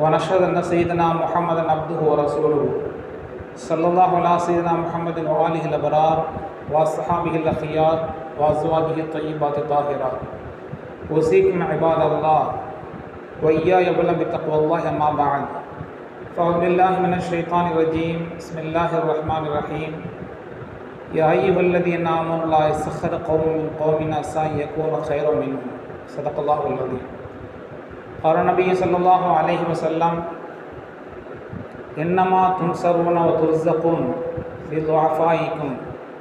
ونشهد أن سيدنا محمدا عبده ورسوله. صلى الله على سيدنا محمد وآله الأبرار وأصحابه الأخيار وأزواجه الطيبات الطاهرات أوصيكم عباد الله وإياي أولا بتقوى الله أما بعد. فأعوذ بالله من الشيطان الرجيم. بسم الله الرحمن الرحيم. يا أيها الذين آمنوا لا يسخر قوم من قوم عسى أن يكونوا خيرا منهم. صدق الله العظيم. और नबी सल्लल्लाहु अलैहि वसल्लम इन्नमा तुनसरून व तुरजकुन बिलवाफ़ाइकुम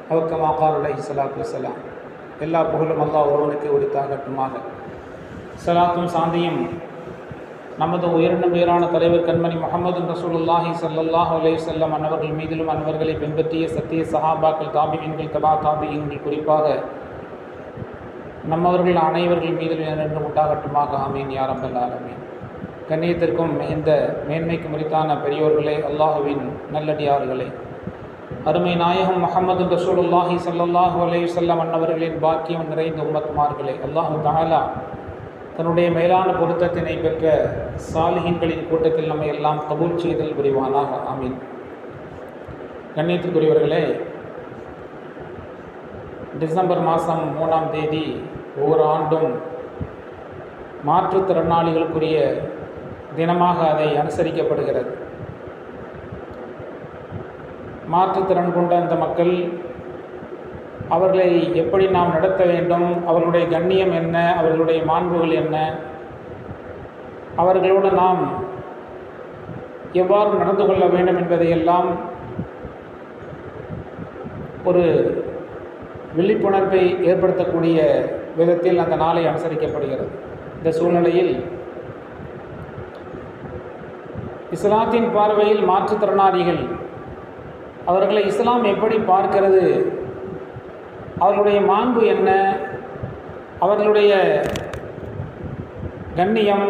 और कमाकार எல்லா புகழும் அல்லா ஒருவனுக்கு உரித்தாகட்டுமாக சலாத்தும் சாந்தியும் நமது உயர்ந்த உயரான தலைவர் கண்மணி முகமது ரசூலுல்லாஹி சல்லாஹ் அலேசல்லம் அன்னவர்கள் மீதிலும் அன்னவர்களை பின்பற்றிய சத்திய சஹாபாக்கள் தாபியன்கள் தபா தாபியன்கள் குறிப்பாக நம்மவர்கள் அனைவர்கள் மீது என்று உண்டாகட்டுமாக. ஆமீன். யாரம்பல் ஆலமீன். கண்ணியத்திற்கும் இந்த மேன்மைக்கு முறித்தான பெரியோர்களே அல்லாஹுவின் நல்லடியார்களே. அருமை நாயகம் முகமது ரசூலுல்லாஹி ஸல்லல்லாஹு அலைஹி வஸல்லம் அன்னவர்களின் பாக்கியம் நிறைந்த உம்மத்மார்களே அல்லாஹு தாலா தன்னுடைய மேலான பொருத்தத்தினை பெற்ற சாலிஹின்களின் கூட்டத்தில் நம்மை எல்லாம் கபூல் செய்தல் புரிவானாக. ஆமீன். கண்ணியத்துக்குரியவர்களே டிசம்பர் மாதம் மூணாம் தேதி ஒவ்வொரு ஆண்டும் மாற்றுத்திறனாளிகளுக்குரிய தினமாக அதை அனுசரிக்கப்படுகிறது. மாற்றுத்திறன் கொண்ட அந்த மக்கள் அவர்களை எப்படி நாம் நடத்த வேண்டும் அவர்களுடைய கண்ணியம் என்ன அவர்களுடைய மாண்புகள் என்ன அவர்களோடு நாம் எவ்வாறு நடந்து கொள்ள வேண்டும் என்பதையெல்லாம் ஒரு விழிப்புணர்வை ஏற்படுத்தக்கூடிய விதத்தில் அந்த நாளை அனுசரிக்கப்படுகிறது. இந்த சூழ்நிலையில் இஸ்லாத்தின் பார்வையில் மாற்றுத்திறனாளிகள் அவர்களை இஸ்லாம் எப்படி பார்க்கிறது அவர்களுடைய மாண்பு என்ன அவர்களுடைய கண்ணியம்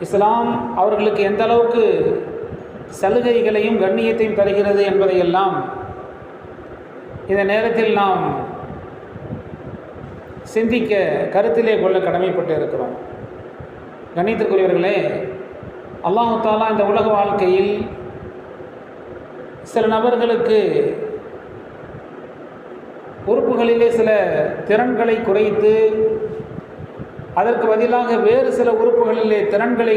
இஸ்லாம் அவர்களுக்கு எந்த அளவுக்கு சலுகைகளையும் கண்ணியத்தையும் தருகிறது என்பதையெல்லாம் இந்த நேரத்தில் நாம் சிந்திக்க கருத்திலே கொள்ள கடமைப்பட்டு இருக்கிறோம். கணித்துக்குரியவர்களே அல்லாஹு தாலா இந்த உலக வாழ்க்கையில் சில நபர்களுக்கு உறுப்புகளிலே சில திறன்களை குறைத்து அதற்கு பதிலாக வேறு சில உறுப்புகளிலே திறன்களை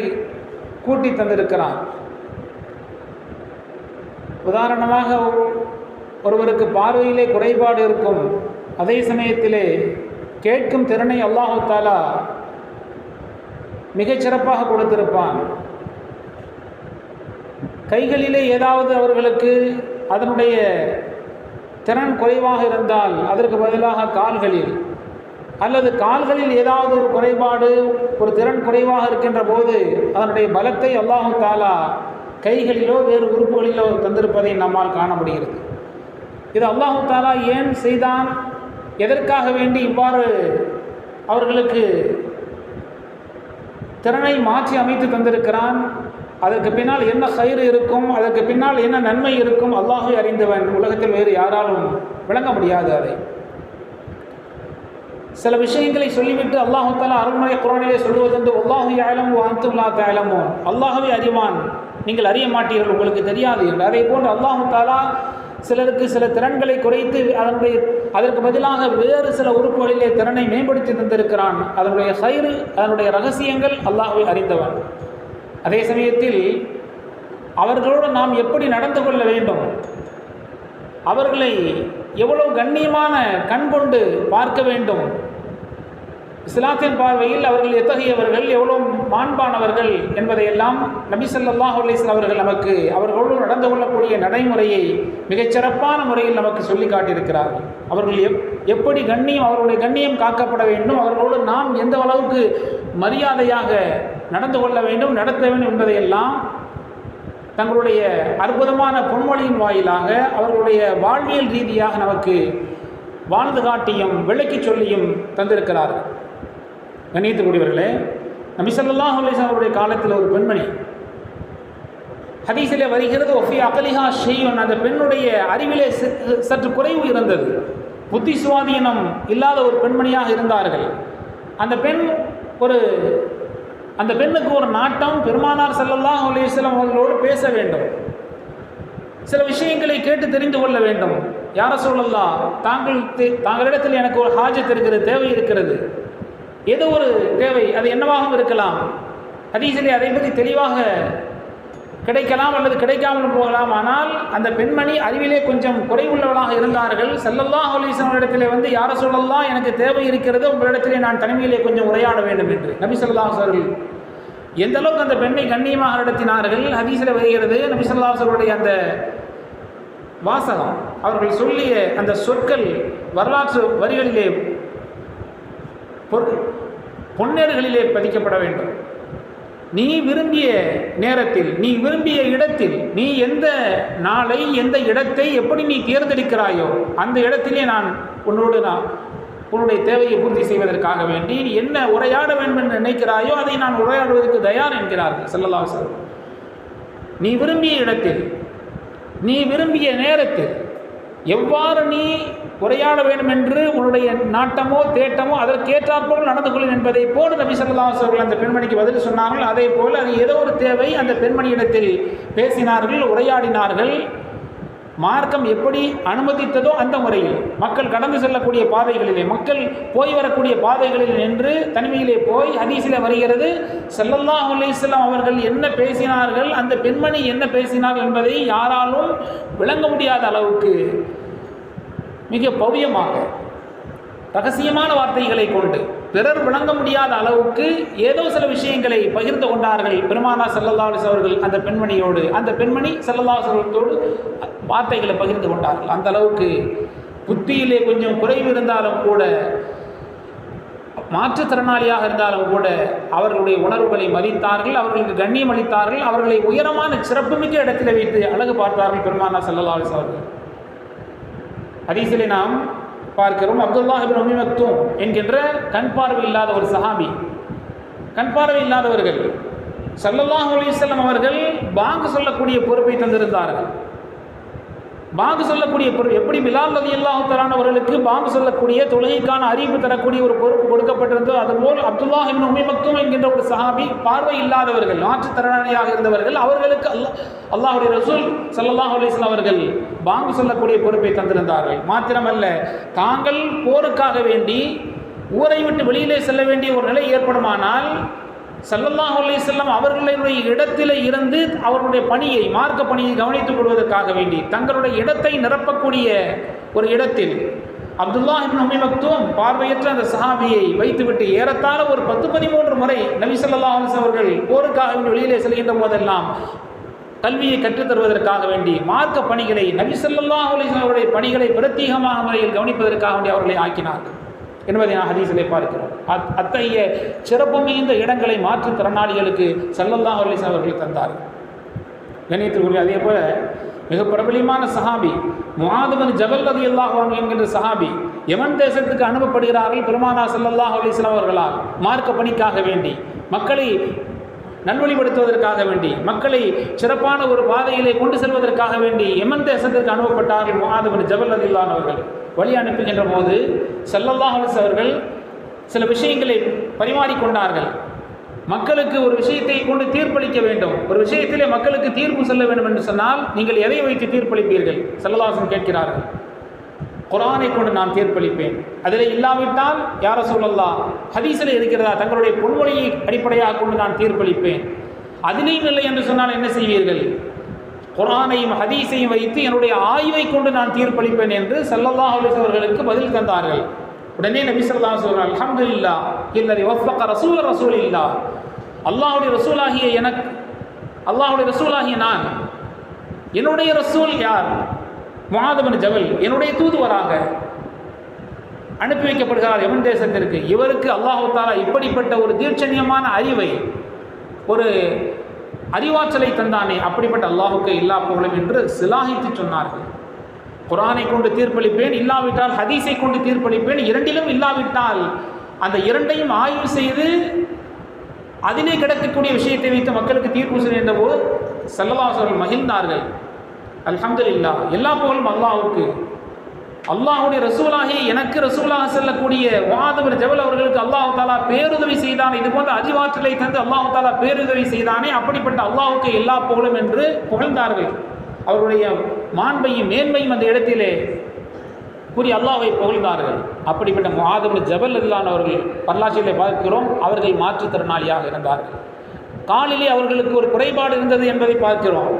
கூட்டி தந்திருக்கிறான் உதாரணமாக ஒருவருக்கு பார்வையிலே குறைபாடு இருக்கும். அதே சமயத்திலே கேட்கும் திறனை அல்லாஹு தாலா மிகச்சிறப்பாக கொடுத்திருப்பான். கைகளிலே ஏதாவது அவர்களுக்கு அதனுடைய திறன் குறைவாக இருந்தால் அதற்கு பதிலாக கால்களில் அல்லது கால்களில் ஏதாவது ஒரு குறைபாடு ஒரு திறன் குறைவாக இருக்கின்ற போது அதனுடைய பலத்தை அல்லாஹு தாலா கைகளிலோ வேறு உறுப்புகளிலோ தந்திருப்பதை நம்மால் காண முடிகிறது. இது அல்லாஹு தாலா ஏன் செய்தான்? எதற்காக வேண்டி இவ்வாறு அவர்களுக்கு திறனை மாற்றி அமைத்து தந்திருக்கிறான்? அதற்கு பின்னால் என்ன கயிறு இருக்கும்? அதற்கு பின்னால் என்ன நன்மை இருக்கும்? அல்லாஹை அறிந்தவன். உலகத்தில் வேறு யாராலும் விளங்க முடியாது அதை. சில விஷயங்களை சொல்லிவிட்டு அல்லாஹு தாலா அருள்மறை குரானிலே சொல்லுவதென்று அல்லாஹு யாழம் அந்துல்லா தாயலமோ அல்லாஹவே அறிவான். நீங்கள் அறிய மாட்டீர்கள் உங்களுக்கு தெரியாது என்று. அதே போன்று அல்லாஹு தாலா சிலருக்கு சில திறன்களை குறைத்து அதனுடைய அதற்கு பதிலாக வேறு சில உறுப்புகளிலே திறனை மேம்படுத்தி தந்திருக்கிறான். அதனுடைய சைறு அதனுடைய ரகசியங்கள் அல்லாஹை அறிந்தவன். அதே சமயத்தில் அவர்களோடு நாம் எப்படி நடந்து கொள்ள வேண்டும்? அவர்களை எவ்வளவு கண்ணியமான கண் கொண்டு பார்க்க வேண்டும்? இஸ்லாத்தின் பார்வையில் அவர்கள் எத்தகையவர்கள் எவ்வளோ மாண்பானவர்கள் என்பதையெல்லாம் நபிசல்லாஹ் அலிஸ்லாம் அவர்கள் நமக்கு அவர்களோடு நடந்து கொள்ளக்கூடிய நடைமுறையை மிகச்சிறப்பான முறையில் நமக்கு சொல்லி காட்டியிருக்கிறார்கள். அவர்கள் எப் எப்படி கண்ணியம் அவர்களுடைய கண்ணியம் காக்கப்பட வேண்டும் அவர்களோடு நாம் எந்த அளவுக்கு மரியாதையாக நடந்து கொள்ள வேண்டும் நடத்த வேண்டும் என்பதையெல்லாம் தங்களுடைய அற்புதமான பொன்மொழியின் வாயிலாக அவர்களுடைய வாழ்வியல் ரீதியாக நமக்கு வாழ்ந்து காட்டியும் விளக்கி சொல்லியும் தந்திருக்கிறார்கள். கண்ணியத்துக்குரியவர்களே நபிசல்லா அலிசாவுடைய அவருடைய காலத்தில் ஒரு பெண்மணி ஹதீஸிலே வருகிறது ஒஃபி அகலிஹா ஷெய்யன் அந்த பெண்ணுடைய அறிவிலே சற்று குறைவு இருந்தது. புத்தி சுவாதீனம் இல்லாத ஒரு பெண்மணியாக இருந்தார்கள். அந்த பெண் ஒரு அந்த பெண்ணுக்கு ஒரு நாட்டம் பெருமானார் செல்லல்லாஹ் அலிஸ்லாம் அவர்களோடு பேச வேண்டும். சில விஷயங்களை கேட்டு தெரிந்து கொள்ள வேண்டும். யார சொல்லலாம் தாங்கள் தாங்களிடத்தில் எனக்கு ஒரு ஹாஜத் இருக்கிறது தேவை இருக்கிறது. ஏதோ ஒரு தேவை அது என்னவாகவும் இருக்கலாம். ஹதீஸிலே அதை பற்றி தெளிவாக கிடைக்கலாம் அல்லது கிடைக்காமல் போகலாம். ஆனால் அந்த பெண்மணி அறிவிலே கொஞ்சம் குறைவுள்ளவளாக இருந்தார்கள். செல்லல்லாஹ் அலிஸ்லாமிடத்திலே வந்து யார சொல்லலாம் எனக்கு தேவை இருக்கிறது உங்களிடத்திலே நான் தனிமையிலே கொஞ்சம் உரையாட வேண்டும் என்று. நபி சொல்லா அவர்கள் எந்த அளவுக்கு அந்த பெண்ணை கண்ணியமாக நடத்தினார்கள் ஹதீஸில் வருகிறது. நபி சொல்லாஹருடைய அந்த வாசகம் அவர்கள் சொல்லிய அந்த சொற்கள் வரலாற்று வரிகளிலே பொன்னேடுகளிலே பதிக்கப்பட வேண்டும். நீ விரும்பிய நேரத்தில் நீ விரும்பிய இடத்தில் நீ எந்த நாளை எந்த இடத்தை எப்படி நீ தேர்ந்தெடுக்கிறாயோ அந்த இடத்திலே நான் உன்னோடு நான் உன்னுடைய தேவையை பூர்த்தி செய்வதற்காக வேண்டி நீ என்ன உரையாட வேண்டும் என்று நினைக்கிறாயோ அதை நான் உரையாடுவதற்கு தயார் என்கிறார்கள் செல்லல்லா சார் நீ விரும்பிய இடத்தில் நீ விரும்பிய நேரத்தில் எவ்வாறு நீ உரையாட வேண்டும் என்று உன்னுடைய நாட்டமோ தேட்டமோ அதற்கேற்றாற்போல் நடந்து கொள்ளும் என்பதை போல நபி சொல்லாஸ் அவர்கள் அந்த பெண்மணிக்கு பதில் சொன்னார்கள். அதே போல் அது ஏதோ ஒரு தேவை அந்த பெண்மணியிடத்தில் பேசினார்கள் உரையாடினார்கள். மார்க்கம் எப்படி அனுமதித்ததோ அந்த முறையில் மக்கள் கடந்து செல்லக்கூடிய பாதைகளிலே மக்கள் போய் வரக்கூடிய பாதைகளில் நின்று தனிமையிலே போய் ஹதீஸில் வருகிறது செல்லல்லா அலிஸ்லாம் அவர்கள் என்ன பேசினார்கள் அந்த பெண்மணி என்ன பேசினார்கள் என்பதை யாராலும் விளங்க முடியாத அளவுக்கு மிக பவ்யமாக ரகசியமான வார்த்தைகளை கொண்டு பிறர் விளங்க முடியாத அளவுக்கு ஏதோ சில விஷயங்களை பகிர்ந்து கொண்டார்கள் பெருமானா செல்லல்லாஸ் அவர்கள் அந்த பெண்மணியோடு. அந்த பெண்மணி செல்லல்லாஸ் அவர்களோடு வார்த்தைகளை பகிர்ந்து கொண்டார்கள். அந்த அளவுக்கு புத்தியிலே கொஞ்சம் குறைவு இருந்தாலும் கூட மாற்றுத்திறனாளியாக இருந்தாலும் கூட அவர்களுடைய உணர்வுகளை மதித்தார்கள் அவர்களுக்கு கண்ணியம் அளித்தார்கள் அவர்களை உயரமான சிறப்புமிக்க இடத்தில் வைத்து அழகு பார்த்தார்கள் பெருமானா செல்லல்லாஸ் அவர்கள். ஹதீஸிலே நாம் பார்க்கிறோம் அப்துல்லா இபின் உமி என்கின்ற கண் பார்வை இல்லாத ஒரு சஹாபி. கண் பார்வை இல்லாதவர்கள். சல்லல்லாஹ் அலிசல்லம் அவர்கள் பாங்கு சொல்லக்கூடிய பொறுப்பை தந்திருந்தார்கள். பாங்கு சொல்லக்கூடிய பொறுப்பு எப்படி மிலால் நதி அல்லாஹு தரானவர்களுக்கு பாங்கு சொல்லக்கூடிய தொழுகைக்கான அறிவு தரக்கூடிய ஒரு பொறுப்பு கொடுக்கப்பட்டிருந்தோ அதுபோல் அப்துல்லா இபின் உமி என்கின்ற ஒரு சஹாபி பார்வை இல்லாதவர்கள் மாற்றுத்திறனாளியாக இருந்தவர்கள் அவர்களுக்கு அல்லாஹ் அல்லாஹுடைய ரசூல் சல்லாஹ் அலிஸ்லாம் அவர்கள் பாங்கு சொல்லக்கூடிய பொறுப்பை தந்திருந்தார்கள். மாத்திரமல்ல தாங்கள் போருக்காக வேண்டி ஊரை விட்டு வெளியிலே செல்ல வேண்டிய ஒரு நிலை ஏற்படுமானால் சல்லல்லாஹ் அலிசல்லாம் அவர்களுடைய இடத்தில் இருந்து அவர்களுடைய பணியை மார்க்க பணியை கவனித்துக் கொள்வதற்காக வேண்டி தங்களுடைய இடத்தை நிரப்பக்கூடிய ஒரு இடத்தில் அப்துல்லா இபின் உமி பார்வையற்ற அந்த சஹாபியை வைத்துவிட்டு ஏறத்தாழ ஒரு பத்து பதிமூன்று முறை நபி சொல்லா அலிஸ் அவர்கள் போருக்காக வெளியிலே செல்கின்ற போதெல்லாம் கல்வியை கற்றுத்தருவதற்காக வேண்டி மார்க்க பணிகளை நபி சொல்லா அலிஸ் அவருடைய பணிகளை பிரத்யேகமான முறையில் கவனிப்பதற்காக வேண்டி அவர்களை ஆக்கினார்கள். என்பதை நான் ஹதீஸிலே பார்க்கிறோம்? அத் அத்தகைய சிறப்பு மிகுந்த இடங்களை மாற்றுத்திறனாளிகளுக்கு சல்லல்லா அலிஸ் அவர்கள் தந்தார். கணியத்திற்குரிய அதே போல மிக பிரபலியமான சஹாபி முகாதுபன் ஜபல் ரதி அல்லாஹ் என்கின்ற சஹாபி எமன் தேசத்துக்கு அனுப்பப்படுகிறார்கள் பெருமானா சல்லல்லாஹ் அலிஸ்லாம் அவர்களால். மார்க்க பணிக்காக வேண்டி மக்களை நல்வழிப்படுத்துவதற்காக வேண்டி மக்களை சிறப்பான ஒரு பாதையிலே கொண்டு செல்வதற்காக வேண்டி எமன் தேசத்திற்கு அனுப்பப்பட்டார்கள் முகாதுபன் ஜபல் ரதில்லான் அவர்கள். வழி அனுப்புகின்ற போது சல்லல்லாஹ் அவர்கள் சில விஷயங்களை பரிமாறிக்கொண்டார்கள். மக்களுக்கு ஒரு விஷயத்தை கொண்டு தீர்ப்பளிக்க வேண்டும். ஒரு விஷயத்திலே மக்களுக்கு தீர்ப்பு செல்ல வேண்டும் என்று சொன்னால் நீங்கள் எதை வைத்து தீர்ப்பளிப்பீர்கள்? செல்லதாசன் கேட்கிறார்கள். குரானை கொண்டு நான் தீர்ப்பளிப்பேன். அதில் இல்லாவிட்டால் யார சொல்லலாம் ஹதீஸில் இருக்கிறதா? தங்களுடைய பொன்மொழியை அடிப்படையாக கொண்டு நான் தீர்ப்பளிப்பேன். அதிலேயும் இல்லை என்று சொன்னால் என்ன செய்வீர்கள்? குரானையும் ஹதீஸையும் வைத்து என்னுடைய ஆய்வை கொண்டு நான் தீர்ப்பளிப்பேன் என்று சல்லல்லாஹ் அலிஸ் அவர்களுக்கு பதில் தந்தார்கள். உடனே நபி சொல்லா சொல்கிறார் அலமது இல்லா இல்லை ஒஃபக்க ரசூல் ரசூல் இல்லா அல்லாஹுடைய ரசூலாகிய எனக்கு அல்லாஹுடைய ரசூலாகிய நான் என்னுடைய ரசூல் யார்? முகாதபன் ஜவல் என்னுடைய தூதுவராக அனுப்பி வைக்கப்படுகிறார் எவன் தேசத்திற்கு. இவருக்கு அல்லாஹு தாலா இப்படிப்பட்ட ஒரு தீர்ச்சனியமான அறிவை ஒரு அறிவாற்றலை தந்தானே. அப்படிப்பட்ட அல்லாஹுக்கு எல்லா புகழும் என்று சிலாகித்து சொன்னார்கள். குரானை கொண்டு தீர்ப்பளிப்பேன் இல்லாவிட்டால் ஹதீஸை கொண்டு தீர்ப்பளிப்பேன் இரண்டிலும் இல்லாவிட்டால் அந்த இரண்டையும் ஆய்வு செய்து அதிலே கிடக்கக்கூடிய விஷயத்தை வைத்து மக்களுக்கு தீர்ப்பு செய்கின்ற போது செல்லவாசர்கள் மகிழ்ந்தார்கள். அல்ஹம்துல்லா எல்லா புகழும் அல்லாவுக்கு அல்லாஹுடைய ரசூலாகி எனக்கு ரசூலாக செல்லக்கூடிய வாதவர் ஜவல் அவர்களுக்கு அல்லாஹ் தாலா பேருதவி செய்தான். இது போன்ற அறிவாற்றலை தந்து அல்லாஹு தாலா பேருதவி செய்தானே அப்படிப்பட்ட அல்லாஹுக்கு எல்லா புகழும் என்று புகழ்ந்தார்கள். அவருடைய மாண்பையும் மேன்மையும் அந்த இடத்திலே கூறி அல்லாஹை புகழ்ந்தார்கள். அப்படிப்பட்ட முஆதபின் ஜபல் இல்லானவர்கள் வரலாற்றிலே பார்க்கிறோம். அவர்கள் மாற்றுத்திறனாளியாக இருந்தார்கள். காலிலே அவர்களுக்கு ஒரு குறைபாடு இருந்தது என்பதை பார்க்கிறோம்.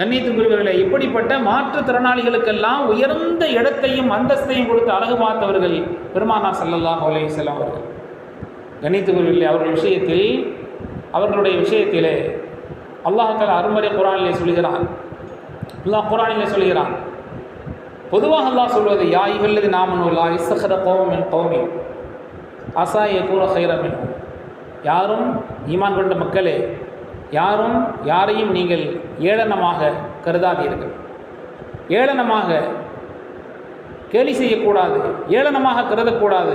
கண்ணியத்துக்குரியவர்களே இப்படிப்பட்ட மாற்றுத்திறனாளிகளுக்கெல்லாம் உயர்ந்த இடத்தையும் அந்தஸ்தையும் கொடுத்து அழகு பார்த்தவர்கள் பெருமானா ஸல்லல்லாஹு அலைஹி வஸல்லம் அவர்கள். கண்ணியத்துக்குரியவர்களே அவர்கள் விஷயத்தில் அவர்களுடைய விஷயத்திலே அல்லாஹ் அருமறை குரானிலே சொல்கிறான். அல்லாஹ் குரானிலே சொல்கிறான். பொதுவாக அல்லாஹ் சொல்வது யா இவல்லது நாமனுல்லா இஸ்ஸஹர என் கோமி அசாய கூற ஹைரமின் யாரும் ஈமான் கொண்ட மக்களே யாரும் யாரையும் நீங்கள் ஏளனமாக கருதாதீர்கள். ஏளனமாக கேலி செய்யக்கூடாது ஏளனமாக கருதக்கூடாது.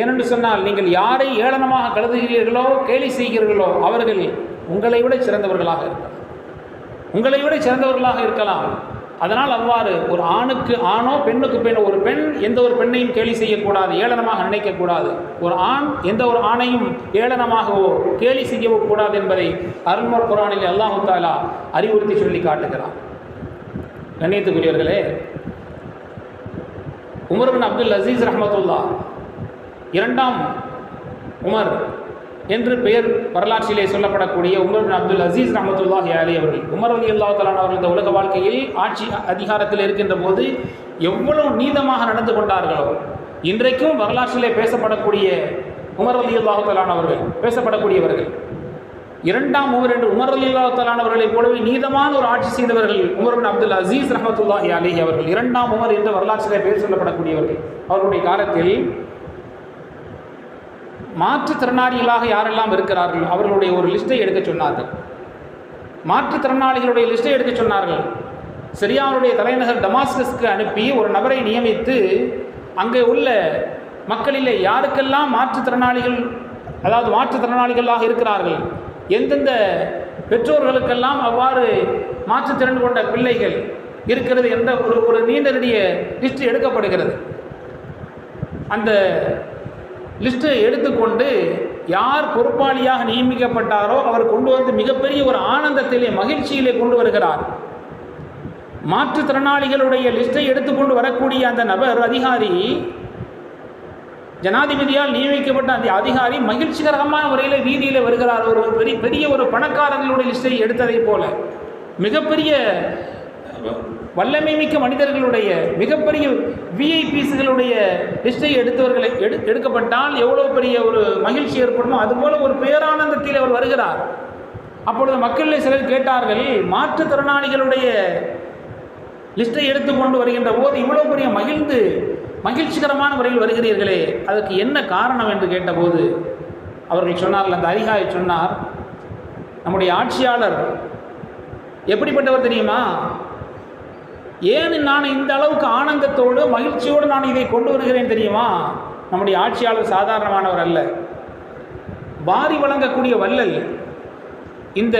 ஏனென்று சொன்னால் நீங்கள் யாரை ஏளனமாக கருதுகிறீர்களோ கேலி செய்கிறீர்களோ அவர்கள் உங்களை விட சிறந்தவர்களாக இருக்கலாம். உங்களை விட சிறந்தவர்களாக இருக்கலாம். அதனால் அவ்வாறு ஒரு ஆணுக்கு ஆணோ பெண்ணுக்கு பெண் ஒரு பெண் எந்த ஒரு பெண்ணையும் கேலி செய்யக்கூடாது ஏளனமாக நினைக்கக்கூடாது. ஒரு ஆண் எந்த ஒரு ஆணையும் ஏளனமாகவோ கேலி செய்யவோ கூடாது என்பதை அருள்மர் குரானில் அல்லாஹு தாலா அறிவுறுத்தி சொல்லி காட்டுகிறான். கண்ணியத்துக்குரியவர்களே உமர் பின் அப்துல் அசீஸ் ரஹமத்துல்லா இரண்டாம் உமர் என்று பெயர் வரலாற்றிலே சொல்லப்படக்கூடிய உமர் பின் அப்துல் அசீஸ் ரஹமத்துல்லாஹி அலி அவர்கள். உமர் அலி அல்லா அவர்கள் இந்த உலக வாழ்க்கையில் ஆட்சி அதிகாரத்தில் இருக்கின்ற போது எவ்வளவு நீதமாக நடந்து கொண்டார்களோ இன்றைக்கும் வரலாற்றிலே பேசப்படக்கூடிய உமர் அலி அல்லாஹு அவர்கள் பேசப்படக்கூடியவர்கள். இரண்டாம் உமர் என்று உமர் அலி அல்லா அவர்களைப் போலவே நீதமான ஒரு ஆட்சி செய்தவர்கள் உமர் பின் அப்துல் அசீஸ் ரஹமத்துல்லாஹி அலி அவர்கள். இரண்டாம் உமர் என்று வரலாற்றிலே பேர் சொல்லப்படக்கூடியவர்கள். அவர்களுடைய காலத்தில் மாற்றுத்திறனாளிகளாக யாரெல்லாம் இருக்கிறார்கள்? அவர்களுடைய ஒரு லிஸ்ட்டை எடுக்க சொன்னார்கள். மாற்றுத்திறனாளிகளுடைய லிஸ்ட்டை எடுக்க சொன்னார்கள். சிரியாவுடைய தலைநகர் டமாஸ்கஸ்க்கு அனுப்பி ஒரு நபரை நியமித்து அங்கே உள்ள மக்களிலே யாருக்கெல்லாம் மாற்றுத்திறனாளிகள் அதாவது மாற்றுத்திறனாளிகளாக இருக்கிறார்கள்? எந்தெந்த பெற்றோர்களுக்கெல்லாம் அவ்வாறு மாற்றுத்திறன் கொண்ட பிள்ளைகள் இருக்கிறது என்ற ஒரு ஒரு நீண்ட நெடிய லிஸ்ட் எடுக்கப்படுகிறது. அந்த லிஸ்ட்டை எடுத்துக்கொண்டு யார் பொறுப்பாளியாக நியமிக்கப்பட்டாரோ அவர் கொண்டு வந்து மிகப்பெரிய ஒரு ஆனந்தத்திலே மகிழ்ச்சியிலே கொண்டு வருகிறார். மாற்றுத்திறனாளிகளுடைய லிஸ்ட்டை எடுத்துக்கொண்டு வரக்கூடிய அந்த நபர் அதிகாரி ஜனாதிபதியால் நியமிக்கப்பட்ட அந்த அதிகாரி மகிழ்ச்சிகரமான முறையில் வீதியில் வருகிறார். ஒரு பெரிய பெரிய ஒரு பணக்காரர்களுடைய லிஸ்ட்டை எடுத்ததைப் போல மிகப்பெரிய வல்லமை மிக்க மனிதர்களுடைய மிகப்பெரிய விஐபிஸுகளுடைய லிஸ்ட்டை எடுத்தவர்களை எடு எடுக்கப்பட்டால் எவ்வளோ பெரிய ஒரு மகிழ்ச்சி ஏற்படுமோ அதுபோல் ஒரு பேரானந்தத்தில் அவர் வருகிறார். அப்பொழுது மக்களில் சிலர் கேட்டார்கள் மாற்றுத்திறனாளிகளுடைய லிஸ்ட்டை எடுத்துக்கொண்டு வருகின்ற போது இவ்வளோ பெரிய மகிழ்ந்து மகிழ்ச்சிகரமான முறையில் வருகிறீர்களே அதற்கு என்ன காரணம்? என்று கேட்டபோது அவர்கள் சொன்னார்கள் அந்த அதிகாரி சொன்னார் நம்முடைய ஆட்சியாளர் எப்படிப்பட்டவர் தெரியுமா? ஏன் நான் இந்த அளவுக்கு ஆனந்தத்தோடு மகிழ்ச்சியோடு நான் இதை கொண்டு வருகிறேன் தெரியுமா? நம்முடைய ஆட்சியாளர் சாதாரணமானவர் அல்ல. வாரி வழங்கக்கூடிய வள்ளல் இந்த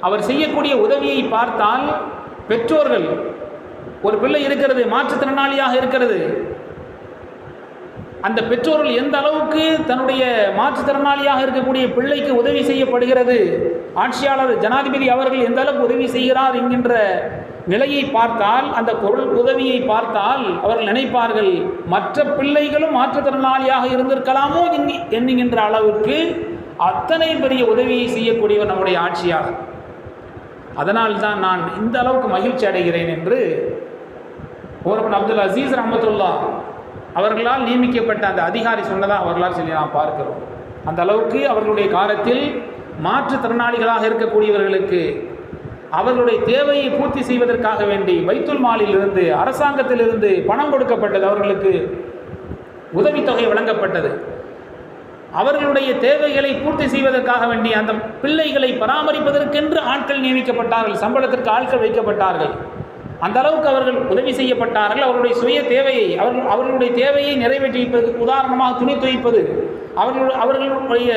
அவர் செய்யக்கூடிய உதவியை பார்த்தால் பெற்றோர்கள் ஒரு பிள்ளை இருக்கிறது மாற்றுத்திறனாளியாக இருக்கிறது. அந்த பெற்றோர்கள் எந்த அளவுக்கு தன்னுடைய மாற்றுத்திறனாளியாக இருக்கக்கூடிய பிள்ளைக்கு உதவி செய்யப்படுகிறது? ஆட்சியாளர் ஜனாதிபதி அவர்கள் எந்த அளவுக்கு உதவி செய்கிறார் என்கின்ற நிலையை பார்த்தால் அந்த பொருள் உதவியை பார்த்தால் அவர்கள் நினைப்பார்கள் மற்ற பிள்ளைகளும் மாற்றுத்திறனாளியாக இருந்திருக்கலாமோ எண்ணி எண்ணுகின்ற அளவுக்கு அத்தனை பெரிய உதவியை செய்யக்கூடியவர் நம்முடைய ஆட்சியாளர். அதனால் தான் நான் இந்த அளவுக்கு மகிழ்ச்சி அடைகிறேன் என்று ஓரப்பன் அப்துல் அசீஸ் ரஹமத்துல்லா அவர்களால் நியமிக்கப்பட்ட அந்த அதிகாரி சொன்னதாக அவர்களால் சொல்லி நாம் பார்க்கிறோம். அந்த அளவுக்கு அவர்களுடைய காலத்தில் மாற்றுத்திறனாளிகளாக இருக்கக்கூடியவர்களுக்கு அவர்களுடைய தேவையை பூர்த்தி செய்வதற்காக வேண்டி வைத்துல் மாலிலிருந்து அரசாங்கத்திலிருந்து பணம் கொடுக்கப்பட்டது அவர்களுக்கு உதவித்தொகை வழங்கப்பட்டது. அவர்களுடைய தேவைகளை பூர்த்தி செய்வதற்காக வேண்டி அந்த பிள்ளைகளை பராமரிப்பதற்கென்று ஆட்கள் நியமிக்கப்பட்டார்கள் சம்பளத்திற்கு ஆட்கள் வைக்கப்பட்டார்கள். அந்த அளவுக்கு அவர்கள் உதவி செய்யப்பட்டார்கள். அவர்களுடைய சுய தேவையை அவர்கள் அவர்களுடைய தேவையை நிறைவேற்றிப்பது உதாரணமாக துணி துவைப்பது அவர்கள் அவர்களுடைய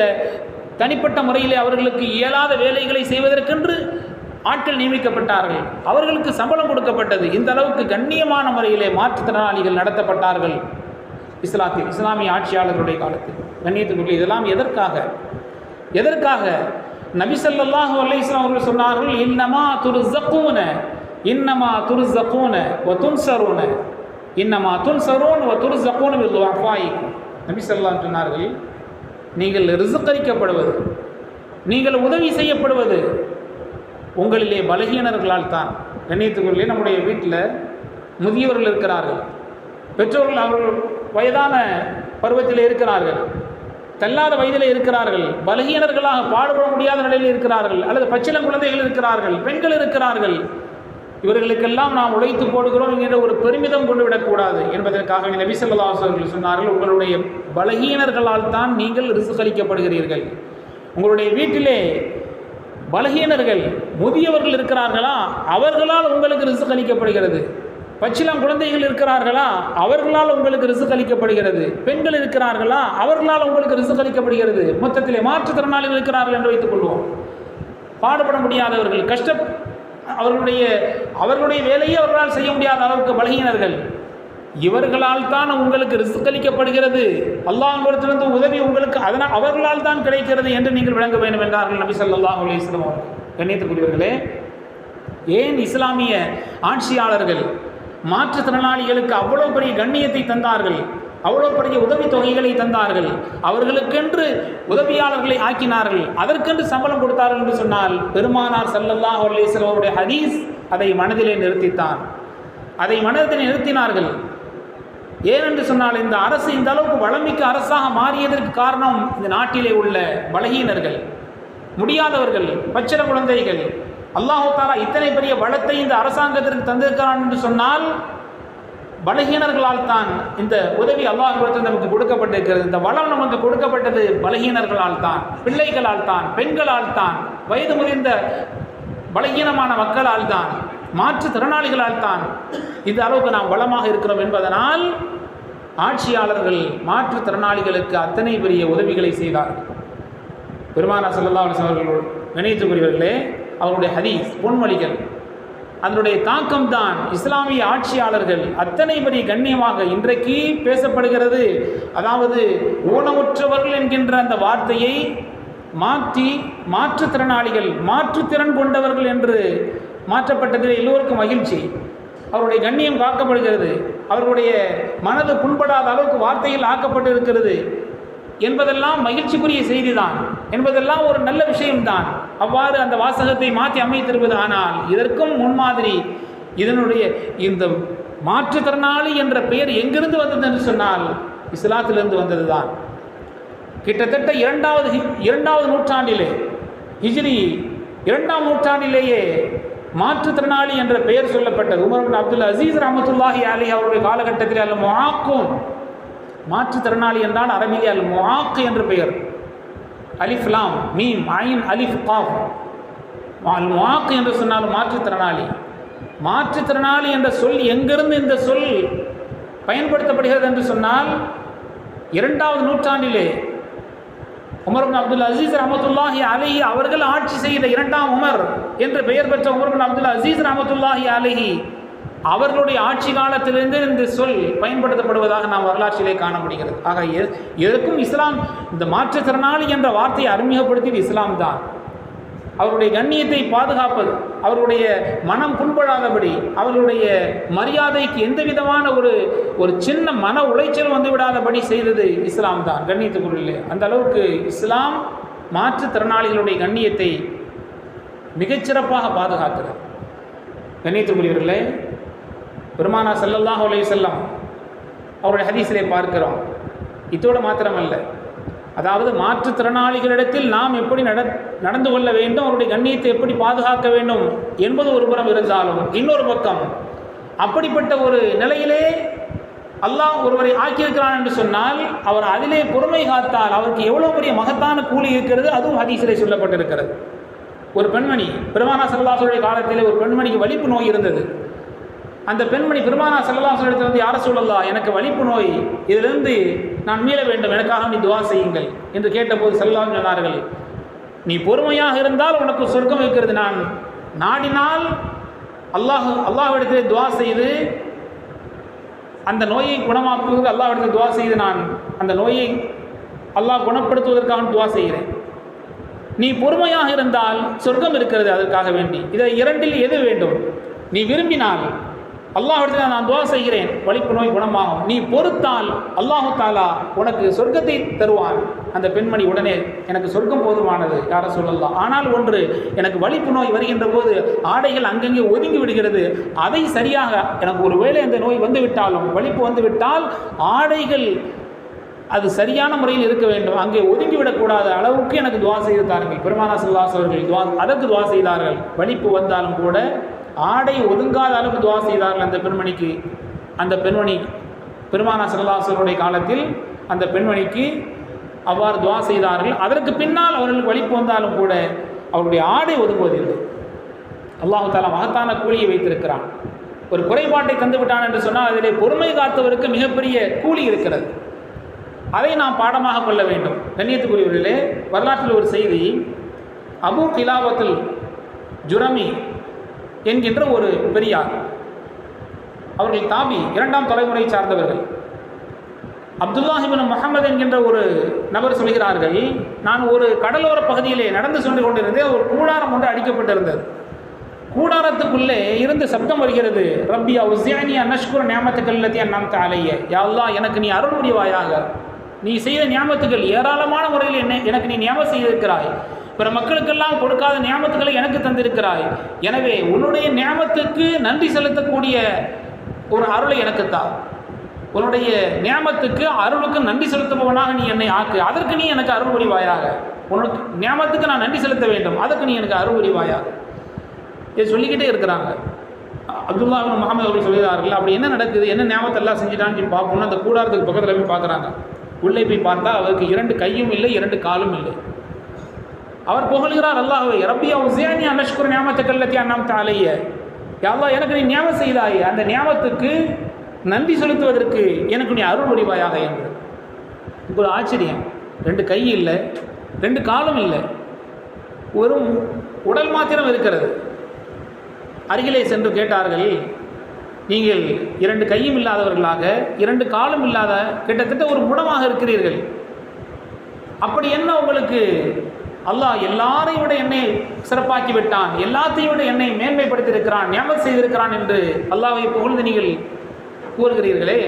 தனிப்பட்ட முறையிலே அவர்களுக்கு இயலாத வேலைகளை செய்வதற்கென்று ஆட்கள் நியமிக்கப்பட்டார்கள். அவர்களுக்கு சம்பளம் கொடுக்கப்பட்டது. இந்த அளவுக்கு கண்ணியமான முறையிலே மாற்றுத்திறனாளிகள் நடத்தப்பட்டார்கள். இஸ்லாத்தில் இஸ்லாமிய ஆட்சியாளர்களுடைய காலத்தில். கண்ணியத்துக்குரிய இதெல்லாம் எதற்காக? எதற்காக? நபிசல்லாஹு இஸ்லாம் அவர்கள் சொன்னார்கள் இன்னமா துரு ஜக்கூன இன்னமா துரு ஜக்கூன ஒ துன்சரூன இன்னமா துன்சரூன் ஒ துரு ஜக்கூன அஃபாயிக்கும் நபி சொல்லாம் சொன்னார்கள் நீங்கள் ரிசுக்கரிக்கப்படுவது நீங்கள் உதவி செய்யப்படுவது உங்களிலே பலகீனர்களால் தான். கண்ணியத்துக்குள்ளே நம்முடைய வீட்டில் முதியவர்கள் இருக்கிறார்கள். பெற்றோர்கள் அவர்கள் வயதான பருவத்தில் இருக்கிறார்கள். தள்ளாத வயதில் இருக்கிறார்கள். பலகீனர்களாக பாடுபட முடியாத நிலையில் இருக்கிறார்கள். அல்லது பச்சிலம் குழந்தைகள் இருக்கிறார்கள். பெண்கள் இருக்கிறார்கள். இவர்களுக்கெல்லாம் நாம் உழைத்து போடுகிறோம் என்கிற ஒரு பெருமிதம் கொண்டு விடக்கூடாது என்பதற்காக நபி ஸல்லல்லாஹு அவர்கள் சொன்னார்கள் உங்களுடைய பலகீனர்களால் தான் நீங்கள் ரிசுகளிக்கப்படுகிறீர்கள் உங்களுடைய வீட்டிலே பலகீனர்கள் முதியவர்கள் இருக்கிறார்களா? அவர்களால் உங்களுக்கு ரிசுக் அளிக்கப்படுகிறது. பச்சிலம் குழந்தைகள் இருக்கிறார்களா? அவர்களால் உங்களுக்கு ரிசுக் அளிக்கப்படுகிறது. பெண்கள் இருக்கிறார்களா? அவர்களால் உங்களுக்கு ரிசுக் அளிக்கப்படுகிறது. மொத்தத்திலே மாற்றுத்திறனாளிகள் இருக்கிறார்கள் என்று வைத்துக் கொள்வோம். பாடுபட முடியாதவர்கள் கஷ்ட அவர்களுடைய அவர்களுடைய வேலையை அவர்களால் செய்ய முடியாத அளவுக்கு பலகீனர்கள். இவர்களால் தான் உங்களுக்கு ரிசுக்களிக்கப்படுகிறது அல்லாஹிடத்திலிருந்து உதவி உங்களுக்கு அதனால் அவர்களால் தான் கிடைக்கிறது என்று நீங்கள் விளங்க வேண்டும் என்றார்கள் நபி ஸல்லல்லாஹு அலிஸ்லாம் அவர்கள். கண்ணியத்துக்குரியவர்களே ஏன் இஸ்லாமிய ஆட்சியாளர்கள் மாற்றுத்திறனாளிகளுக்கு அவ்வளோ பெரிய கண்ணியத்தை தந்தார்கள்? அவ்வளோ பெரிய உதவித் தொகைகளை தந்தார்கள்? அவர்களுக்கென்று உதவியாளர்களை ஆக்கினார்கள்? அதற்கென்று சம்பளம் கொடுத்தார்கள் என்று சொன்னால் பெருமானார் சல்லல்லா அலிஸ்லாம் அவருடைய ஹதீஸ் அதை மனதிலே நிறுத்தித்தான். அதை மனதில் நிறுத்தினார்கள். ஏனென்று சொன்னால் இந்த அரசு இந்த அளவுக்கு வளமிக்க அரசாக மாறியதற்கு காரணம் இந்த நாட்டிலே உள்ள பலகீனர்கள் முடியாதவர்கள் பச்சிர குழந்தைகள். அல்லாஹு தாலா இத்தனை பெரிய வளத்தை இந்த அரசாங்கத்திற்கு தந்திருக்கிறான் என்று சொன்னால் பலகீனர்களால் தான் இந்த உதவி அல்லாஹ் நமக்கு கொடுக்கப்பட்டிருக்கிறது. இந்த வளம் நமக்கு கொடுக்கப்பட்டது பலகீனர்களால் தான் பிள்ளைகளால் தான் பெண்களால் தான் வயது முதிர்ந்த பலகீனமான மக்களால் தான் மாற்றுத்திறனாளிகளால் தான் இந்த அளவுக்கு நாம் வளமாக இருக்கிறோம் என்பதனால் ஆட்சியாளர்கள் மாற்றுத்திறனாளிகளுக்கு அத்தனை பெரிய உதவிகளை செய்தார்கள் பெருமானா சல்லா அவர்கள் நினைத்துக்குரியவர்களே அவருடைய ஹதீஸ் பொன்மொழிகள் அதனுடைய தாக்கம் தான் இஸ்லாமிய ஆட்சியாளர்கள் அத்தனை பெரிய கண்ணியமாக இன்றைக்கு பேசப்படுகிறது. அதாவது ஊனமுற்றவர்கள் என்கின்ற அந்த வார்த்தையை மாற்றி மாற்றுத்திறனாளிகள் மாற்றுத்திறன் கொண்டவர்கள் என்று மாற்றப்பட்டதில் எல்லோருக்கும் மகிழ்ச்சி. அவருடைய கண்ணியம் காக்கப்படுகிறது. அவர்களுடைய மனது புண்படாத அளவுக்கு வார்த்தையில் ஆக்கப்பட்டு இருக்கிறது என்பதெல்லாம் மகிழ்ச்சிக்குரிய செய்திதான். என்பதெல்லாம் ஒரு நல்ல விஷயம்தான். அவ்வாறு அந்த வாசகத்தை மாற்றி அமைத்திருப்பது ஆனால் இதற்கும் முன்மாதிரி இதனுடைய இந்த மாற்றுத்திறனாளி என்ற பெயர் எங்கிருந்து வந்தது என்று சொன்னால் இஸ்லாத்திலிருந்து வந்தது தான் கிட்டத்தட்ட இரண்டாவது ஹி- இரண்டாவது நூற்றாண்டிலே ஹிஜ்ரி இரண்டாம் நூற்றாண்டிலேயே மாற்றுத்திறனாளி என்ற பெயர் சொல்லப்பட்டது. உமர் அப்துல் அசீஸ் ரஹமத்துல்லாஹி அலி அவருடைய காலகட்டத்தில் அல்ல மொஹாக்கும் மாற்றுத்திறனாளி என்றால் அரபியில் அல் மொஹாக் என்று பெயர். அலிஃப்லாம் மீம் ஐன் அலிஃப் காஃப். அல் மொஹாக் என்று சொன்னால் மாற்றுத்திறனாளி. மாற்றுத்திறனாளி என்ற சொல் எங்கிருந்து இந்த சொல் பயன்படுத்தப்படுகிறது என்று சொன்னால் இரண்டாவது நூற்றாண்டிலே உமர் பின் அப்துல் அசீஸ் ரஹமத்துல்லாஹி அலஹி அவர்கள் ஆட்சி செய்த இரண்டாம் உமர் என்று பெயர் பெற்ற உமர் பின் அப்துல் அசீஸ் ரஹமத்துல்லாஹி அலஹி அவர்களுடைய ஆட்சி காலத்திலிருந்து இந்த சொல் பயன்படுத்தப்படுவதாக நாம் வரலாற்றிலே காண முடிகிறது. ஆக எ- எதற்கும் இஸ்லாம் இந்த மாற்றுத்திறனாளி என்ற வார்த்தையை அறிமுகப்படுத்தியது இஸ்லாம் தான் அவருடைய கண்ணியத்தை பாதுகாப்பது அவருடைய மனம் புண்படாதபடி அவர்களுடைய மரியாதைக்கு எந்த விதமான ஒரு ஒரு சின்ன மன உளைச்சல் வந்து விடாதபடி செய்தது இஸ்லாம் தான். கண்ணியத்துக்குள்ளே அந்த அளவுக்கு இஸ்லாம் மாற்றுத்திறனாளிகளுடைய கண்ணியத்தை மிகச்சிறப்பாக பாதுகாக்கிறது. கண்ணியத்துக்குரியவர்களே பெருமானா செல்லல்லாஹ் உலக செல்லம் அவருடைய ஹதீஸிலே பார்க்கிறோம். இத்தோடு மாத்திரமல்ல அதாவது மாற்றுத்திறனாளிகளிடத்தில் நாம் எப்படி நட நடந்து கொள்ள வேண்டும் அவருடைய கண்ணியத்தை எப்படி பாதுகாக்க வேண்டும் என்பது ஒரு புறம் இருந்தாலும் இன்னொரு பக்கம் அப்படிப்பட்ட ஒரு நிலையிலே அல்லாஹ் ஒருவரை ஆக்கியிருக்கிறான் என்று சொன்னால் அவர் அதிலே பொறுமை காத்தால் அவருக்கு எவ்வளோ பெரிய மகத்தான கூலி இருக்கிறது அதுவும் ஹதீஸிலே சொல்லப்பட்டிருக்கிறது. ஒரு பெண்மணி பெருமானா சல்லாசுடைய காலத்தில் ஒரு பெண்மணிக்கு வலிப்பு நோய் இருந்தது. அந்த பெண்மணி பெருமானா செல்லாசுடத்தில் வந்து யார சொல்லலா எனக்கு வலிப்பு நோய். இதிலிருந்து நான் மீள வேண்டும். எனக்காக நீ துவா செய்யுங்கள். என்று கேட்டபோது செல்லலாம் சொன்னார்கள் நீ பொறுமையாக இருந்தால் உனக்கு சொர்க்கம் இருக்கிறது. நான் நாடினால் அல்லாஹ் அல்லாஹ்விடத்தில் துவா செய்து அந்த நோயை குணமாக்குவதற்கு அல்லாஹ்விடத்தில் துவா செய்து நான் அந்த நோயை அல்லாஹ் குணப்படுத்துவதற்காக துவா செய்கிறேன். நீ பொறுமையாக இருந்தால் சொர்க்கம் இருக்கிறது. அதற்காக வேண்டி. இதை இரண்டில் எது வேண்டும்? நீ விரும்பினால் அல்லாஹிடத்தில் நான் துவா செய்கிறேன். வலிப்பு நோய் குணமாகும். நீ பொறுத்தால் அல்லாஹு தாலா உனக்கு சொர்க்கத்தை தருவான். அந்த பெண்மணி உடனே எனக்கு சொர்க்கம் போதுமானது யார சொல்லலாம்? ஆனால் ஒன்று எனக்கு வலிப்பு நோய் வருகின்ற போது ஆடைகள் அங்கங்கே ஒதுங்கி விடுகிறது. அதை சரியாக எனக்கு ஒரு வேளை அந்த நோய் வந்து விட்டாலும் வலிப்பு வந்து விட்டால் ஆடைகள் அது சரியான முறையில் இருக்க வேண்டும். அங்கே ஒதுங்கிவிடக்கூடாத அளவுக்கு எனக்கு துவா செய்து தாருங்கள். பெருமானா செல்லாஸ் அவர்கள் துவா அதற்கு துவா செய்தார்கள். வலிப்பு வந்தாலும் கூட ஆடை ஒதுங்காத அளவுக்கு துவா செய்தார்கள் அந்த பெண்மணிக்கு. அந்த பெண்மணி பெருமானா சிறலாசருடைய காலத்தில் அந்த பெண்மணிக்கு அவ்வாறு துவா செய்தார்கள். அதற்கு பின்னால் அவர்களுக்கு வழி வந்தாலும் கூட அவருடைய ஆடை ஒதுங்குவதில்லை. அல்லாஹு தாலா மகத்தான கூலியை வைத்திருக்கிறான். ஒரு குறைபாட்டை தந்து விட்டான் என்று சொன்னால் அதிலே பொறுமை காத்தவருக்கு மிகப்பெரிய கூலி இருக்கிறது. அதை நாம் பாடமாக கொள்ள வேண்டும். கண்ணியத்துக்குரியவர்களே வரலாற்றில் ஒரு செய்தி அபு கிலாபத்தில் ஜுரமி என்கின்ற ஒரு பெரியார். அவர்கள் தாபி இரண்டாம் தலைமுறை சார்ந்தவர்கள். அப்துல்லாஹிபின் முகமது என்கின்ற ஒரு நபர் சொல்கிறார்கள் நான் ஒரு கடலோர பகுதியிலே நடந்து சென்று கொண்டிருந்தேன் ஒரு கூடாரம் ஒன்று அடிக்கப்பட்டிருந்தது. கூடாரத்துக்குள்ளே இருந்து சப்தம் வருகிறது ரப்பியா உஸ்யானி அனஷ்குர ஞாபகத்துக்கல்லத்தி அண்ணாம் தாலைய யாழ்லா எனக்கு நீ அருள் புரிவாயாக. நீ செய்த நியமத்துக்கள் ஏராளமான முறையில் என்ன எனக்கு நீ நியமம் செய்திருக்கிறாய். பிற மக்களுக்கெல்லாம் கொடுக்காத ஞாபகத்துகளை எனக்கு தந்திருக்கிறாய். எனவே உன்னுடைய ஞாபகத்துக்கு நன்றி செலுத்தக்கூடிய ஒரு அருளை எனக்கு தா. உன்னுடைய ஞாபகத்துக்கு அருளுக்கு நன்றி செலுத்துபவனாக நீ என்னை ஆக்கு. அதற்கு நீ எனக்கு அருள் புரிவாயாக. உனக்கு ஞாபகத்துக்கு நான் நன்றி செலுத்த வேண்டும். அதற்கு நீ எனக்கு அருள் புரிவாயாக. இதை சொல்லிக்கிட்டே இருக்கிறாங்க. அப்துல்லா முகமது அவர்கள் சொல்கிறார்கள் அப்படி என்ன நடக்குது? என்ன ஞாபகத்தை எல்லாம் செஞ்சுட்டான்னு சொல்லி பார்ப்போம்னா அந்த கூடாரத்துக்கு பக்கத்தில் போய் பார்க்குறாங்க. உள்ளே போய் பார்த்தா அவருக்கு இரண்டு கையும் இல்லை இரண்டு காலும் இல்லை. அவர் புகழ்கிறார் அல்லாஹ் ரப்பியா உசியானி அனஷ்குர் ஞாபகத்தை கல்லத்தி அண்ணாம் தாலைய யாவா எனக்கு நீ ஞாபகம் செய்தாய் அந்த ஞாபகத்துக்கு நன்றி செலுத்துவதற்கு எனக்கு நீ அருள் புரிவாயாக என்று. ஒரு ஆச்சரியம். ரெண்டு கை இல்லை ரெண்டு காலும் இல்லை ஒரு உடல் மாத்திரம் இருக்கிறது. அருகிலே சென்று கேட்டார்கள் நீங்கள் இரண்டு கையும் இல்லாதவர்களாக இரண்டு காலும் இல்லாத கிட்டத்தட்ட ஒரு முடமாக இருக்கிறீர்கள். அப்படி என்ன உங்களுக்கு அல்லாஹ் எல்லாரையும் விட என்னை சிறப்பாக்கி விட்டான் எல்லாத்தையும் விட என்னை மேன்மைப்படுத்தியிருக்கிறான் ஞாபகம் செய்திருக்கிறான் என்று அல்லாஹை புகழ்ந்து நீங்கள் கூறுகிறீர்களே.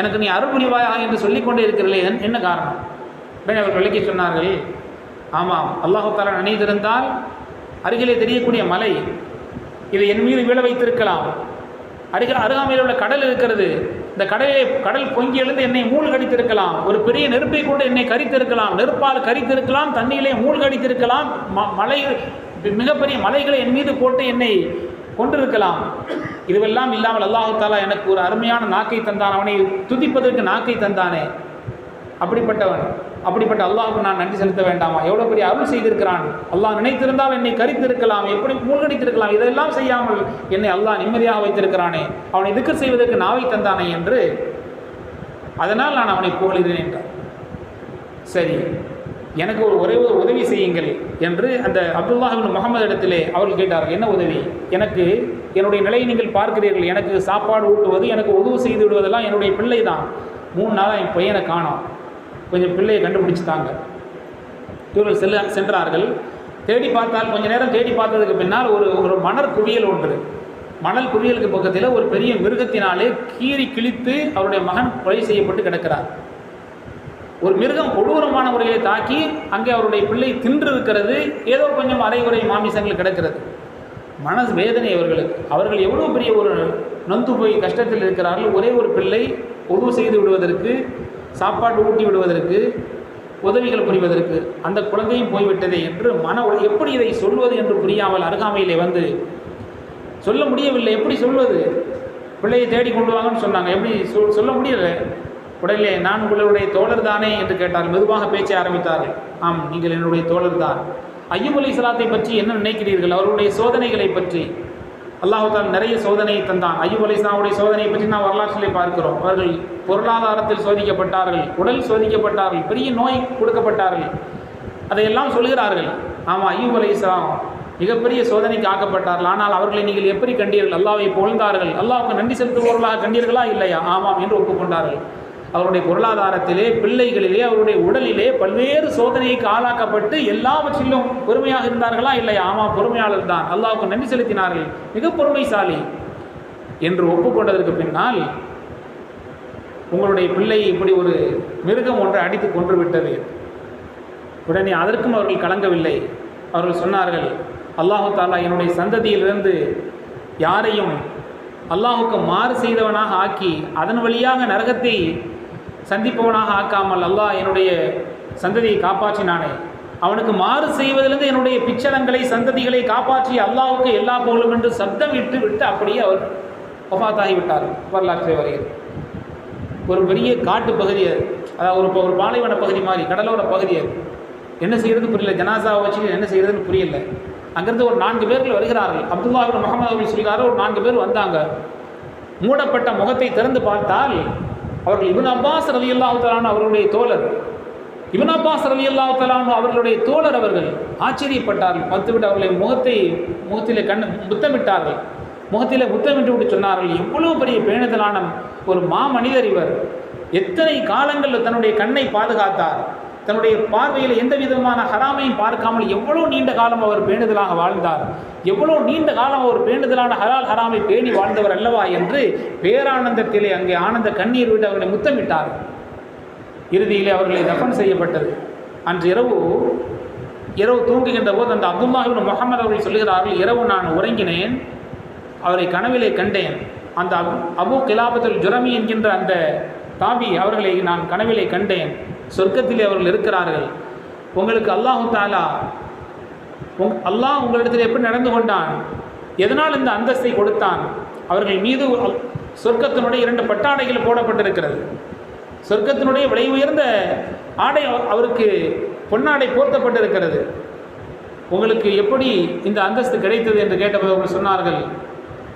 எனக்கு நீ அருள்புரிவாயாக என்று சொல்லிக்கொண்டே இருக்கிறீர்களே என்ன காரணம்? உடனே அவர் விளக்கி சொன்னார்கள். ஆமாம் அல்லாஹு தாலா நினைத்திருந்தால் அருகிலே தெரியக்கூடிய மலை இதை என் மீது விழ வைத்திருக்கலாம். அருகில் அருகாமையில் உள்ள கடல் இருக்கிறது இந்த கடலை கடல் பொங்கி எழுந்து என்னை மூழ்கடித்திருக்கலாம். ஒரு பெரிய நெருப்பை கொண்டு என்னை கரித்திருக்கலாம். நெருப்பால் கரித்திருக்கலாம். தண்ணியிலே மூழ்கடித்திருக்கலாம். ம மலை மிகப்பெரிய மலைகளை என் மீது போட்டு என்னை கொண்டிருக்கலாம் இதுவெல்லாம் இல்லாமல் அல்லாஹு தாலா எனக்கு ஒரு அருமையான நாக்கை தந்தான். அவனை துதிப்பதற்கு நாக்கை தந்தானே. அப்படிப்பட்டவன். அப்படிப்பட்ட அல்லாஹ்வுக்கு நான் நன்றி செலுத்த வேண்டாமா? எவ்வளோ பெரிய அருள் செய்திருக்கிறான்? அல்லாஹ் நினைத்திருந்தால் என்னை கரித்திருக்கலாம் எப்படி மூழ்கடித்திருக்கலாம்? இதெல்லாம் செய்யாமல் என்னை அல்லாஹ் நிம்மதியாக வைத்திருக்கிறானே. அவனை இதுக்கு செய்வதற்கு நாவை தந்தானே என்று அதனால் நான் அவனை புகழுகிறேன் என்றார். சரி எனக்கு ஒரு ஒரே ஒரு உதவி செய்யுங்கள் என்று அந்த அப்துல்லாஹின் முகமது இடத்திலே அவர்கள் கேட்டார்கள். என்ன உதவி? எனக்கு என்னுடைய நிலையை நீங்கள் பார்க்கிறீர்கள். எனக்கு சாப்பாடு ஊட்டுவது எனக்கு உதவு செய்து விடுவதெல்லாம் என்னுடைய பிள்ளை தான். மூணு நாளாக என் பையனை காணும். கொஞ்சம் பிள்ளையை கண்டுபிடிச்சிட்டாங்க. இவர்கள் செல்ல சென்றார்கள். தேடி பார்த்தால் கொஞ்ச நேரம் தேடி பார்த்ததுக்கு பின்னால் ஒரு ஒரு மணல் குவியல் ஒன்று. மணல் குவியலுக்கு பக்கத்தில் ஒரு பெரிய மிருகத்தினாலே கீறி கிழித்து அவருடைய மகன் கொலை செய்யப்பட்டு கிடக்கிறார். ஒரு மிருகம் கொடூரமான முறையை தாக்கி அங்கே அவருடைய பிள்ளை தின்று இருக்கிறது ஏதோ கொஞ்சம் அரைகுறை மாமிசங்கள் கிடக்கிறது. மனசு வேதனை அவர்களுக்கு. அவர்கள் எவ்வளோ பெரிய ஒரு நொந்து போய் கஷ்டத்தில் இருக்கிறார்கள். ஒரே ஒரு பிள்ளை உதவு செய்து விடுவதற்கு சாப்பாடு ஊட்டி விடுவதற்கு உதவிகள் புரிவதற்கு அந்த குழந்தையும் போய்விட்டதே என்று மன எப்படி இதை சொல்வது என்று புரியாமல் அருகாமையிலே வந்து சொல்ல முடியவில்லை. எப்படி சொல்வது? பிள்ளையை தேடி கொண்டு வாங்கன்னு சொன்னாங்க. எப்படி சொல் சொல்ல முடியலை? உடனே நான் உங்களுடைய தோழர் தானே என்று கேட்டார். மெதுவாக பேச்சை ஆரம்பித்தார்கள். ஆம் நீங்கள் என்னுடைய தோழர் தான். ஐயூப் அலி சலாத்தை பற்றி என்ன நினைக்கிறீர்கள்? அவருடைய சோதனைகளை பற்றி. அல்லாஹால் நிறைய சோதனையை தந்தான். ஐயூப் அலி இஸ்லாமுடைய சோதனையை பற்றி நாம் வரலாற்றிலே பார்க்கிறோம். அவர்கள் பொருளாதாரத்தில் சோதிக்கப்பட்டார்கள் உடல் சோதிக்கப்பட்டார்கள் பெரிய நோய் கொடுக்கப்பட்டார்கள். அதையெல்லாம் சொல்கிறார்கள். ஆமாம் ஐயூப் அலி இஸ்லாம் மிகப்பெரிய சோதனைக்கு ஆக்கப்பட்டார்கள். ஆனால் அவர்களை நீங்கள் எப்படி கண்டீர்கள்? அல்லாவை புகழ்ந்தார்கள். அல்லாவுக்கு நன்றி செலுத்துபவர்களாக கண்டீர்களா? இல்லையா? ஆமாம் என்று ஒப்புக்கொண்டார்கள். அவருடைய பொருளாதாரத்திலே பிள்ளைகளிலே அவருடைய உடலிலே பல்வேறு சோதனைக்கு ஆளாக்கப்பட்டு எல்லாவற்றிலும் பொறுமையாக இருந்தார்களா இல்லை ஆமாம் பொறுமையாளர் தான். அல்லாவுக்கு நன்றி செலுத்தினார்கள். மிக பொறுமைசாலி என்று ஒப்புக்கொண்டதற்கு பின்னால் உங்களுடைய பிள்ளை இப்படி ஒரு மிருகம் ஒன்றை அடித்து கொன்று விட்டது உடனே அதற்கும் அவர்கள் கலங்கவில்லை. அவர்கள் சொன்னார்கள் அல்லாஹு தாலா என்னுடைய சந்ததியிலிருந்து யாரையும் அல்லாஹுக்கு மாறு செய்தவனாக ஆக்கி அதன் வழியாக நரகத்தை சந்திப்பவனாக ஆக்காமல் அல்லாஹ் என்னுடைய சந்ததியை காப்பாற்றினானே. அவனுக்கு மாறு செய்வதிலிருந்து என்னுடைய பிச்சலங்களை சந்ததிகளை காப்பாற்றி அல்லாஹுக்கு எல்லா புகழும் என்று சப்தம் விட்டு விட்டு அப்படியே அவர் ஒபாத்தாகி விட்டார். வரலாற்றை வருகிறது. ஒரு பெரிய காட்டு பகுதி அது. அதாவது ஒரு ஒரு பாலைவன பகுதி மாதிரி கடலோர பகுதி அது. என்ன செய்கிறது புரியல. ஜனாசாவை வச்சு என்ன செய்கிறதுன்னு புரியல. அங்கேருந்து ஒரு நான்கு பேர்கள் வருகிறார்கள். அப்துல்லா முகமது அவர்கள் சொல்கிறார் ஒரு நான்கு பேர் வந்தாங்க. மூடப்பட்ட முகத்தை திறந்து பார்த்தால் அவர்கள் இவன் அப்பாஸ் ரலி அல்லாஹாலான் அவர்களுடைய தோழர். இவன் அப்பாஸ் ரலி அல்லாஹாலான் அவர்களுடைய தோழர் அவர்கள் ஆச்சரியப்பட்டார்கள். பார்த்துவிட்டு அவர்களை முகத்தை முகத்திலே கண் முத்தமிட்டார்கள். முகத்திலே முத்தமிட்டு விட்டு சொன்னார்கள் எவ்வளோ பெரிய பேணுதலான ஒரு மாமனிதர் இவர். எத்தனை காலங்களில் தன்னுடைய கண்ணை பாதுகாத்தார். தன்னுடைய பார்வையில் எந்த விதமான ஹராமையும் பார்க்காமல் எவ்வளோ நீண்ட காலம் அவர் பேணுதலாக வாழ்ந்தார் எவ்வளோ நீண்ட காலம் அவர் பேணுதலான ஹலால் ஹராமை பேணி வாழ்ந்தவர் அல்லவா என்று பேரானந்தத்திலே அங்கே ஆனந்த கண்ணீர் விட்டு அவர்களை முத்தமிட்டார். இறுதியிலே அவர்களை தஃபன் செய்யப்பட்டது. அன்று இரவு இரவு தூங்குகின்ற போது அந்த அப்துல்லாஹிபின் முகமது அவர்கள் சொல்கிறார்கள் இரவு நான் உறங்கினேன் அவரை கனவிலே கண்டேன். அந்த அபு அபு கிலாபத்துல் ஜுரமி என்கின்ற அந்த தாபி அவர்களை நான் கனவிலே கண்டேன். சொர்க்கத்திலே அவர்கள் இருக்கிறார்கள். உங்களுக்கு அல்லாஹு தாலா உங் அல்லாஹ் உங்களிடத்தில் எப்படி நடந்து கொண்டான்? எதனால் இந்த அந்தஸ்தை கொடுத்தான்? அவர்கள் மீது சொர்க்கத்தினுடைய இரண்டு பட்டாடைகள் போடப்பட்டிருக்கிறது. சொர்க்கத்தினுடைய விலை உயர்ந்த ஆடை அவருக்கு பொன்னாடை போர்த்தப்பட்டிருக்கிறது. உங்களுக்கு எப்படி இந்த அந்தஸ்து கிடைத்தது என்று கேட்டபோது அவர்கள் சொன்னார்கள்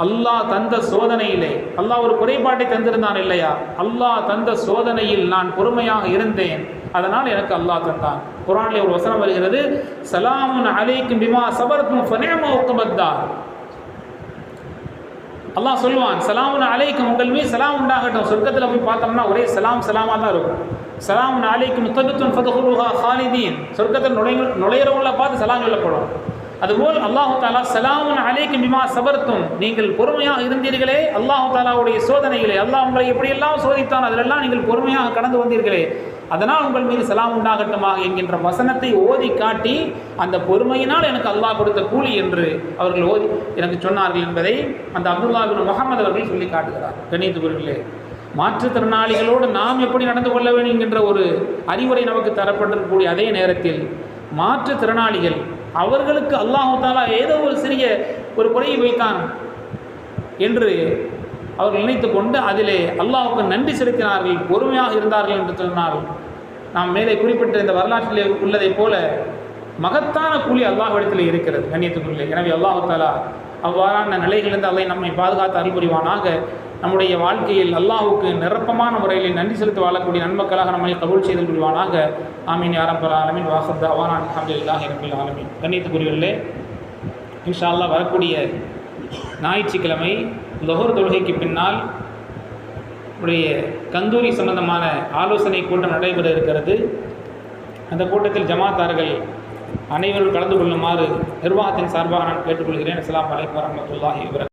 அல்லாஹ் தந்த சோதனையிலே. அல்லாஹ் ஒரு குறைபாட்டை தந்திருந்தான் இல்லையா? அல்லாஹ் தந்த சோதனையில் நான் பொறுமையாக இருந்தேன். அதனால் எனக்கு அல்லாஹ் தந்தான். குரானில் ஒரு வசனம் வருகிறது சலாமுன் அலைக்கும் பிமா சபர்த்தும் ஃபனேமோக்குமத்தார் அல்லாஹ் சொல்லுவான் சலாமுன் அலைக்கும் உங்கள் மீது சலாம் உண்டாகட்டும். சொர்க்கத்தில் போய் பார்த்தோம்னா ஒரே சலாம் சலாமாக தான் இருக்கும். சலாமுன் அலைக்கும் முத்தபித்துன் ஃபதுஹுலுஹா ஹாலிதீன். சொர்க்கத்தில் நுழை நுழையிறவங்கள பார்த்து சலாம் சொல்லப்படும். அதுபோல் அல்லாஹு தாலா சலாமன் அலைக்கும் மிமா சபர்த்தும். நீங்கள் பொறுமையாக இருந்தீர்களே அல்லாஹு தாலாவுடைய சோதனைகளே. அல்லாஹ் உங்களை எப்படியெல்லாம் சோதித்தான் அதிலெல்லாம் நீங்கள் பொறுமையாக கடந்து வந்தீர்களே. அதனால் உங்கள் மீது சலாம் உண்டாகட்டுமாக என்கின்ற வசனத்தை ஓதி காட்டி அந்த பொறுமையினால் எனக்கு அல்லாஹ் கொடுத்த கூலி என்று அவர்கள் ஓதி எனக்கு சொன்னார்கள் என்பதை அந்த அப்துல்லாபின் முகமது அவர்கள் சொல்லி காட்டுகிறார். கணியத்துக்குரியர்களே மாற்றுத்திறனாளிகளோடு நாம் எப்படி நடந்து கொள்ள வேண்டும் என்கின்ற ஒரு அறிவுரை நமக்கு தரப்பட்டிருக்கக்கூடிய அதே நேரத்தில் மாற்றுத்திறனாளிகள் அவர்களுக்கு அல்லாஹு தாலா ஏதோ ஒரு சிறிய ஒரு குறையை வைத்தான் என்று அவர்கள் நினைத்து கொண்டு அதிலே அல்லாஹுக்கு நன்றி செலுத்தினார்கள் பொறுமையாக இருந்தார்கள் என்று சொன்னார்கள். நாம் மேலே குறிப்பிட்ட இந்த வரலாற்றிலே உள்ளதைப் போல மகத்தான கூலி அல்லாஹ்விடத்தில் இருக்கிறது கண்ணியத்துக்குள்ளே எனவே அல்லாஹு தாலா அவ்வாறான நிலைகளிலிருந்து அல்லாஹ் நம்மை பாதுகாத்து அருள் புரிவானாக. நம்முடைய வாழ்க்கையில் அல்லாஹுக்கு நிரப்பமான முறையில் நன்றி செலுத்தி வாழக்கூடிய நன்மக்களாக நம்மை கபூல் செய்து கொள்வானாக. ஆமீன். யாரம்பல் ஆலமின். வாசத் அவானான் அஹமதுல்லாஹி ரபில் ஆலமின். கண்ணியத்துக்குரியவர்களே இன்ஷா வரக்கூடிய ஞாயிற்றுக்கிழமை லொஹர் தொழுகைக்கு பின்னால் உடைய கந்தூரி சம்பந்தமான ஆலோசனை கூட்டம் நடைபெற இருக்கிறது. அந்த கூட்டத்தில் ஜமாத்தார்கள் அனைவரும் கலந்து கொள்ளுமாறு நிர்வாகத்தின் சார்பாக நான் கேட்டுக்கொள்கிறேன். அஸ்ஸலாமு அலைக்கும் வரமத்துல்லாஹி இவர்